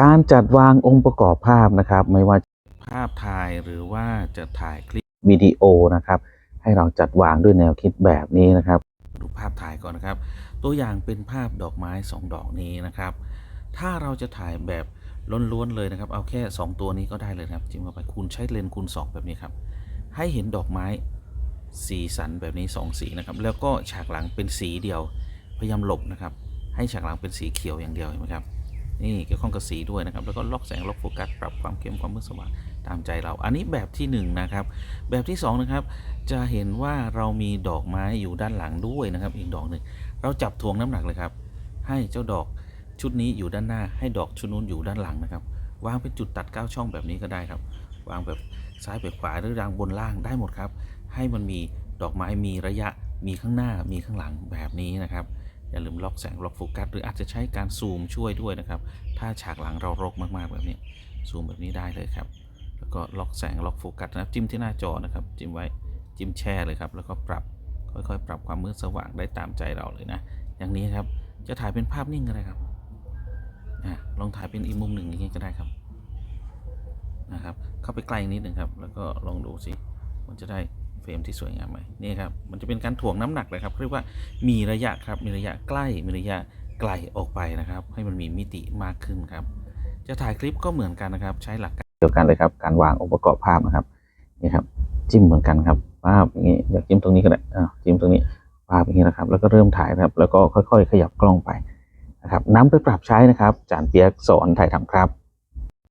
การจัดวางองค์ประกอบภาพนะครับ ไม่ว่าภาพถ่ายหรือว่าจะถ่ายคลิปวิดีโอนะครับ ให้เราจัดวางด้วยแนวคิดแบบนี้นะครับ ดูภาพถ่ายก่อนนะครับ ตัวอย่างเป็นภาพดอกไม้สองดอกนี้นะครับ ถ้าเราจะถ่ายแบบล้วนๆเลยนะครับ เอาแค่ 2 ตัวนี้ก็ได้เลยครับจิ้มเข้าไปคูณใช้เลนส์คูณ2 แบบนี้ครับ ให้เห็นดอกไม้สีสันแบบนี้ 2 สีนะครับ แล้วก็ฉากหลังเป็นสีเดียว พยายามหลบนะครับ ให้ฉากหลังเป็นสีเขียวอย่างเดียวเห็นไหมครับ นี่เกี่ยวข้องกับสีด้วยนะครับ แล้วก็ล็อกแสงล็อกโฟกัสปรับความเข้มความมืดสว่างตามใจเรา อันนี้แบบที่1นนะครับ แบบที่2นะครับ จะเห็นว่าเรามีดอกไม้อยู่ด้านหลังด้วยนะครับ อีกดอกหนึ่งเราจับทวงน้ำหนักเลยครับ ให้เจ้าดอกชุดนี้อยู่ด้านหน้า ให้ดอกชุดนู้นอยู่ด้านหลังนะครับ วางเป็นจุดตัด 9 ช่องแบบนี้ก็ได้ครับ วางแบบซ้ายไปขวาหรือรางบนล่างได้หมดครับ ให้มันมีดอกไม้มีระยะมีข้างหน้ามีข้างหลังแบบนี้นะครับ อย่าลืมล็อกแสงล็อกโฟกัสหรืออาจจะใช้การซูมช่วยด้วยนะครับ ถ้าฉากหลังเรารกมากๆแบบนี้ซูมแบบนี้ได้เลยครับ แล้วก็ล็อกแสงล็อกโฟกัสนะครับจิ้มที่หน้าจอนะครับ จิ้มไว้จิ้มแช่เลยครับ แล้วก็ปรับค่อยๆ ปรับความมืดสว่างได้ตามใจเราเลยนะ อย่างนี้ครับจะถ่ายเป็นภาพนิ่งก็ได้ครับอลองถ่ายเป็นอีกมุมหนึ่งอย่างนี้ก็ได้ครับนะครับ เข้าไปใกล้นิดหนึ่งครับ แล้วก็ลองดูสิมันจะได้ เฟรมที่สวยงามไหมนี่ครับมันจะเป็นการถ่วงน้ำหนักเลยครับเรียกว่ามีระยะครับมีระยะใกล้มีระยะไกลออกไปนะครับ ให้มันมีมิติมากขึ้นครับ จะถ่ายคลิปก็เหมือนกันนะครับ ใช้หลักการเดียวกันเลยครับ การวางองค์ประกอบภาพนะครับนี่ครับจิ้มเหมือนกันครับภาพอย่างนี้อยากจิ้มตรงนี้ก็ได้อ่าจิ้มตรงนี้ภาพอย่างนี้นะครับ แล้วก็เริ่มถ่ายนะครับ แล้วก็ค่อย ๆ ขยับกล้องไปนะครับนำไปปรับใช้นะครับ จานเปียกสอนถ่ายทำครับ